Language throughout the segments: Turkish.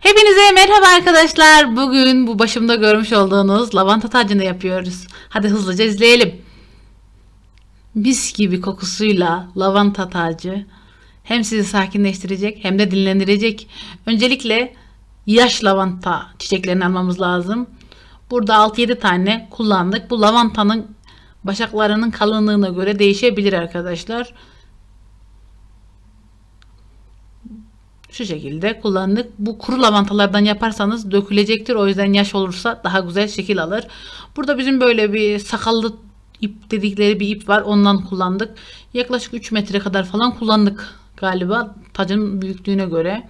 Hepinize merhaba arkadaşlar. Bugün bu başımda görmüş olduğunuz lavanta tacını yapıyoruz. Hadi hızlıca izleyelim. Mis gibi kokusuyla lavanta tacı hem sizi sakinleştirecek hem de dinlendirecek. Öncelikle yaş lavanta çiçeklerini almamız lazım. Burada 6-7 tane kullandık. Bu lavantanın başaklarının kalınlığına göre değişebilir arkadaşlar. Şu şekilde kullandık. Bu kuru lavantalardan yaparsanız dökülecektir. O yüzden yaş olursa daha güzel şekil alır. Burada bizim böyle bir sakallı ip dedikleri bir ip var. Ondan kullandık. Yaklaşık 3 metre kadar falan kullandık galiba tacın büyüklüğüne göre.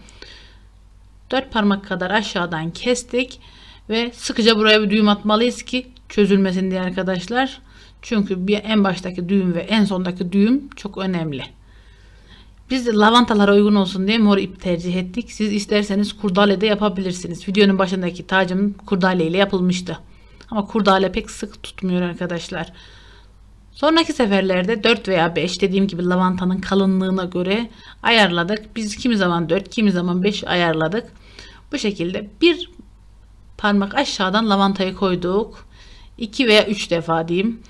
4 parmak kadar aşağıdan kestik ve sıkıca buraya bir düğüm atmalıyız ki çözülmesin diye arkadaşlar. Çünkü bir en baştaki düğüm ve en sondaki düğüm çok önemli. Biz lavantalara uygun olsun diye mor ip tercih ettik. Siz isterseniz kurdale de yapabilirsiniz. Videonun başındaki tacım kurdale ile yapılmıştı. Ama kurdale pek sık tutmuyor arkadaşlar. Sonraki seferlerde 4 veya 5 dediğim gibi lavantanın kalınlığına göre ayarladık. Biz kimi zaman 4 kimi zaman 5 ayarladık. Bu şekilde bir parmak aşağıdan lavantayı koyduk. 2 veya 3 defa diyeyim.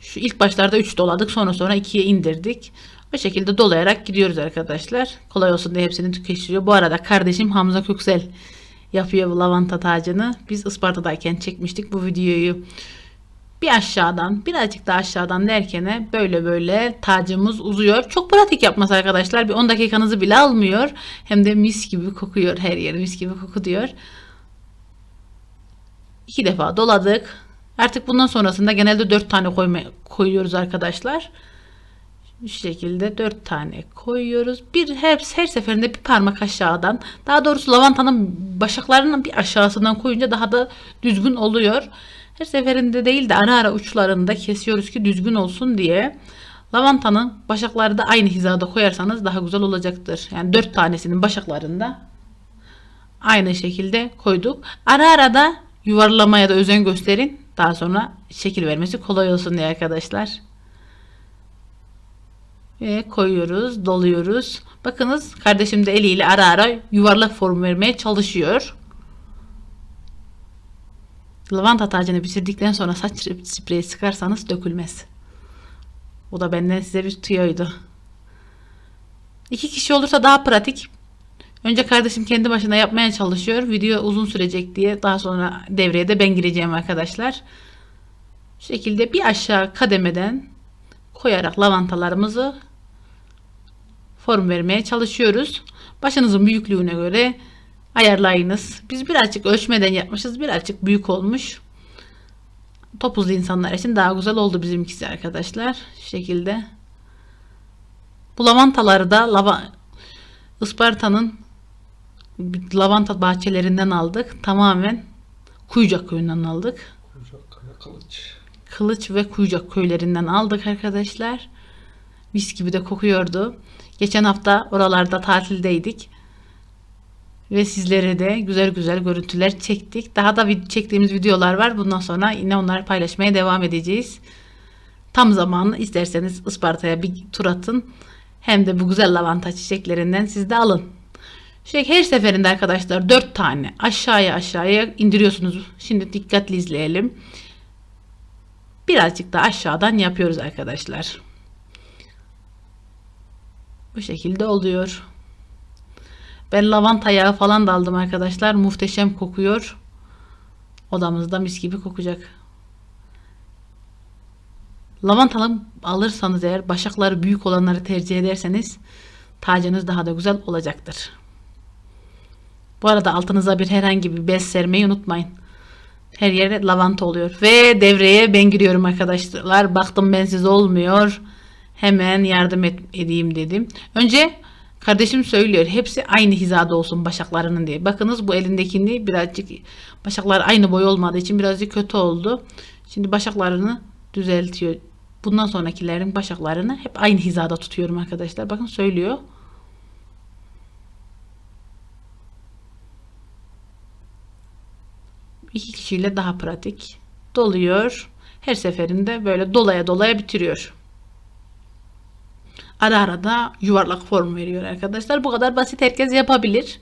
Şu ilk başlarda 3 doladık sonra sonra 2'ye indirdik. Bu şekilde dolayarak gidiyoruz arkadaşlar. Kolay olsun diye hepsini tüketiyor. Bu arada kardeşim Hamza Köksel yapıyor bu lavanta tacını. Biz Isparta'dayken çekmiştik bu videoyu. Bir aşağıdan birazcık daha aşağıdan derken böyle böyle tacımız uzuyor. Çok pratik yapması arkadaşlar. Bir 10 dakikanızı bile almıyor. Hem de mis gibi kokuyor her yer mis gibi koku diyor. İki defa doladık. Artık bundan sonrasında genelde 4 tane koyma, koyuyoruz arkadaşlar. Şu şekilde 4 tane koyuyoruz. Bir her, her seferinde bir parmak aşağıdan. Daha doğrusu lavantanın başaklarının bir aşağısından koyunca daha da düzgün oluyor. Her seferinde değil de ara ara uçlarında kesiyoruz ki düzgün olsun diye. Lavantanın başakları da aynı hizada koyarsanız daha güzel olacaktır. Yani 4 tanesinin başaklarında aynı şekilde koyduk. Ara ara da yuvarlamaya da özen gösterin. Daha sonra şekil vermesi kolay olsun diye arkadaşlar. Ve koyuyoruz, doluyoruz. Bakınız kardeşim de eliyle ara ara yuvarlak form vermeye çalışıyor. Lavanta tacını bitirdikten sonra saç spreyi sıkarsanız dökülmez. Bu da benden size bir tüyoydu. İki kişi olursa daha pratik. Önce kardeşim kendi başına yapmaya çalışıyor. Video uzun sürecek diye daha sonra devreye de ben gireceğim arkadaşlar. Şu şekilde bir aşağı kademeden koyarak lavantalarımızı form vermeye çalışıyoruz. Başınızın büyüklüğüne göre ayarlayınız. Biz birazcık ölçmeden yapmışız. Birazcık büyük olmuş. Topuzlu insanlar için daha güzel oldu bizimkisi arkadaşlar. Şu şekilde. Bu lavantaları da lava Isparta'nın lavanta bahçelerinden aldık. Tamamen Kuyucak köyünden aldık. Kuyucak Kılıç. Kılıç ve Kuyucak köylerinden aldık arkadaşlar. Mis gibi de kokuyordu. Geçen hafta oralarda tatildeydik. Ve sizlere de güzel güzel görüntüler çektik. Daha da çektiğimiz videolar var. Bundan sonra yine onları paylaşmaya devam edeceğiz. Tam zamanı isterseniz Isparta'ya bir tur atın. Hem de bu güzel lavanta çiçeklerinden siz de alın. Şey her seferinde arkadaşlar 4 tane aşağıya aşağıya indiriyorsunuz. Şimdi dikkatli izleyelim. Birazcık da aşağıdan yapıyoruz arkadaşlar. Bu şekilde oluyor. Ben lavanta yağı falan da aldım arkadaşlar. Muhteşem kokuyor. Odamızda mis gibi kokacak. Lavantalı alırsanız eğer başakları büyük olanları tercih ederseniz tacınız daha da güzel olacaktır. Bu arada altınıza bir herhangi bir bez sermeyi unutmayın. Her yere lavanta oluyor. Ve devreye ben giriyorum arkadaşlar. Baktım ben siz olmuyor. Hemen yardım et, edeyim dedim. Önce kardeşim söylüyor. Hepsi aynı hizada olsun başaklarının diye. Bakınız bu elindekini birazcık başaklar aynı boy olmadığı için birazcık kötü oldu. Şimdi başaklarını düzeltiyor. Bundan sonrakilerin başaklarını hep aynı hizada tutuyorum arkadaşlar. Bakın söylüyor. iki kişiyle daha pratik. Doluyor. Her seferinde böyle dolaya dolaya bitiriyor. Ara ara da yuvarlak form veriyor arkadaşlar. Bu kadar basit herkes yapabilir.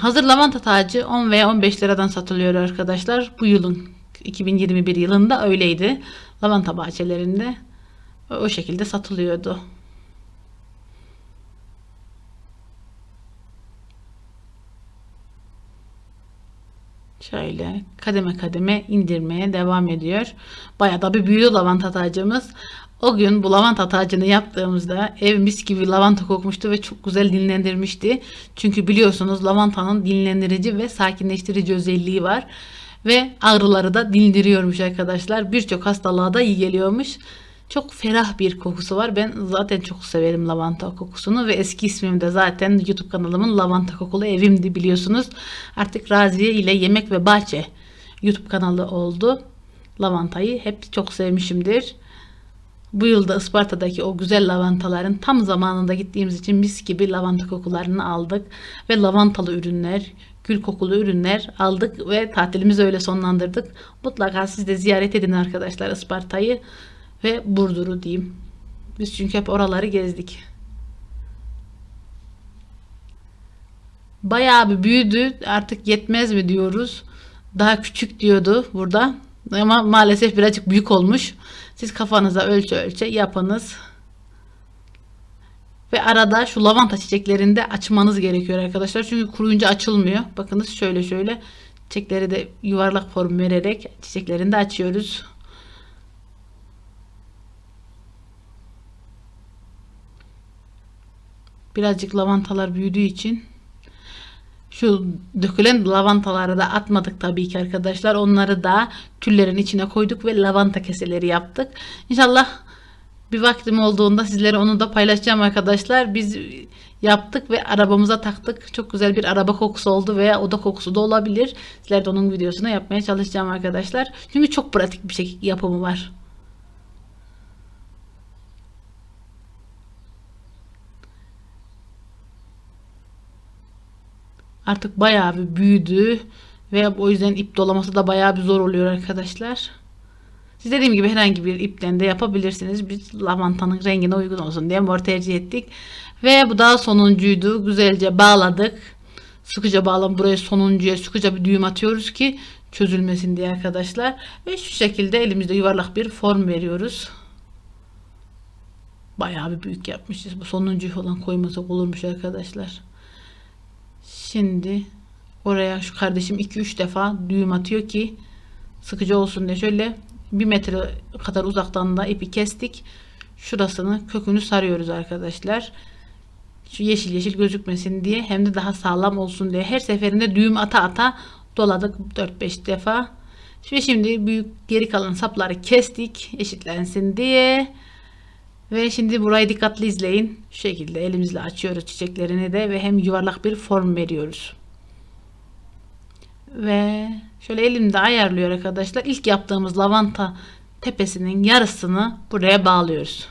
Hazır lavanta tacı 10 veya 15 liradan satılıyor arkadaşlar. Bu yılın 2021 yılında öyleydi. Lavanta bahçelerinde o şekilde satılıyordu. Şöyle kademe kademe indirmeye devam ediyor. Bayağı da bir büyüdü lavanta tacımız. O gün bu lavanta tacını yaptığımızda ev mis gibi lavanta kokmuştu ve çok güzel dinlendirmişti. Çünkü biliyorsunuz lavantanın dinlendirici ve sakinleştirici özelliği var. Ve ağrıları da dindiriyormuş arkadaşlar. Birçok hastalığa da iyi geliyormuş. Çok ferah bir kokusu var. Ben zaten çok severim lavanta kokusunu ve eski ismim de zaten YouTube kanalımın lavanta kokulu evimdi biliyorsunuz. Artık Raziye ile Yemek ve Bahçe YouTube kanalı oldu. Lavantayı hep çok sevmişimdir. Bu yılda Isparta'daki o güzel lavantaların tam zamanında gittiğimiz için mis gibi lavanta kokularını aldık ve lavantalı ürünler, gül kokulu ürünler aldık ve tatilimizi öyle sonlandırdık. Mutlaka siz de ziyaret edin arkadaşlar Isparta'yı ve Burdur'u diyeyim. Biz çünkü hep oraları gezdik. Bayağı bir büyüdü. Artık yetmez mi diyoruz. Daha küçük diyordu burada. Ama maalesef birazcık büyük olmuş. Siz kafanıza ölçü ölçe yapınız. Ve arada şu lavanta çiçeklerini de açmanız gerekiyor arkadaşlar. Çünkü kuruyunca açılmıyor. Bakınız şöyle şöyle çiçekleri de yuvarlak form vererek çiçeklerini de açıyoruz. Birazcık lavantalar büyüdüğü için şu dökülen lavantaları da atmadık tabii ki arkadaşlar. Onları da küllerin içine koyduk ve lavanta keseleri yaptık. İnşallah bir vaktim olduğunda sizlere onu da paylaşacağım arkadaşlar. Biz yaptık ve arabamıza taktık. Çok güzel bir araba kokusu oldu veya oda kokusu da olabilir. Sizler de onun videosunu yapmaya çalışacağım arkadaşlar. Çünkü çok pratik bir şey yapımı var. Artık bayağı bir büyüdü ve o yüzden ip dolaması da bayağı bir zor oluyor arkadaşlar. Siz dediğim gibi herhangi bir ipten de yapabilirsiniz. Biz lavantanın rengine uygun olsun diye mor tercih ettik. Ve bu daha sonuncuydu. Güzelce bağladık. Sıkıca bağlam buraya sonuncuya sıkıca bir düğüm atıyoruz ki çözülmesin diye arkadaşlar. Ve şu şekilde elimizde yuvarlak bir form veriyoruz. Bayağı bir büyük yapmışız. Bu sonuncuyu falan koymasak olurmuş arkadaşlar. Şimdi oraya şu kardeşim 2-3 defa düğüm atıyor ki sıkıcı olsun diye şöyle bir metre kadar uzaktan da ipi kestik. Şurasını kökünü sarıyoruz arkadaşlar. Şu yeşil yeşil gözükmesin diye hem de daha sağlam olsun diye her seferinde düğüm ata ata doladık 4-5 defa. Ve şimdi büyük geri kalan sapları kestik eşitlensin diye. Ve şimdi burayı dikkatli izleyin. Şu şekilde elimizle açıyoruz çiçeklerini de ve hem yuvarlak bir form veriyoruz. Ve şöyle elimde ayarlıyor arkadaşlar. İlk yaptığımız lavanta tepesinin yarısını buraya bağlıyoruz.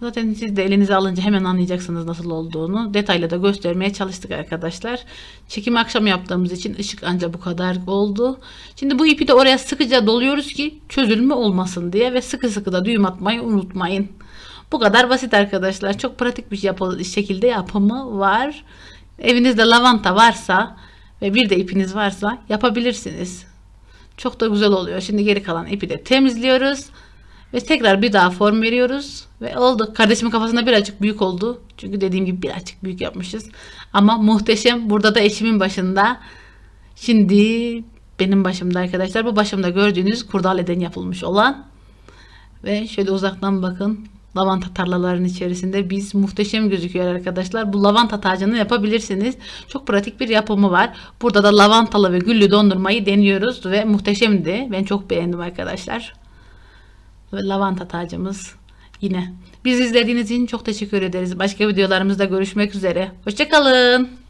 Zaten siz de elinize alınca hemen anlayacaksınız nasıl olduğunu. Detaylı da göstermeye çalıştık arkadaşlar. Çekim akşam yaptığımız için ışık ancak bu kadar oldu. Şimdi bu ipi de oraya sıkıca doluyoruz ki çözülme olmasın diye ve sıkı sıkı da düğüm atmayı unutmayın. Bu kadar basit arkadaşlar. Çok pratik bir şekilde yapımı var. Evinizde lavanta varsa ve bir de ipiniz varsa yapabilirsiniz. Çok da güzel oluyor. Şimdi geri kalan ipi de temizliyoruz. Ve tekrar bir daha form veriyoruz. Ve oldu. Kardeşimin kafasında birazcık büyük oldu. Çünkü dediğim gibi birazcık büyük yapmışız. Ama muhteşem. Burada da eşimin başında. Şimdi benim başımda arkadaşlar. Bu başımda gördüğünüz kurdaleden yapılmış olan. Ve şöyle uzaktan bakın lavanta tarlalarının içerisinde biz muhteşem gözüküyor arkadaşlar. Bu lavanta tacını yapabilirsiniz. Çok pratik bir yapımı var. Burada da lavantalı ve güllü dondurmayı deniyoruz ve muhteşemdi. Ben çok beğendim arkadaşlar. Lavanta tacımız yine. Biz izlediğiniz için çok teşekkür ederiz. Başka videolarımızda görüşmek üzere. Hoşçakalın.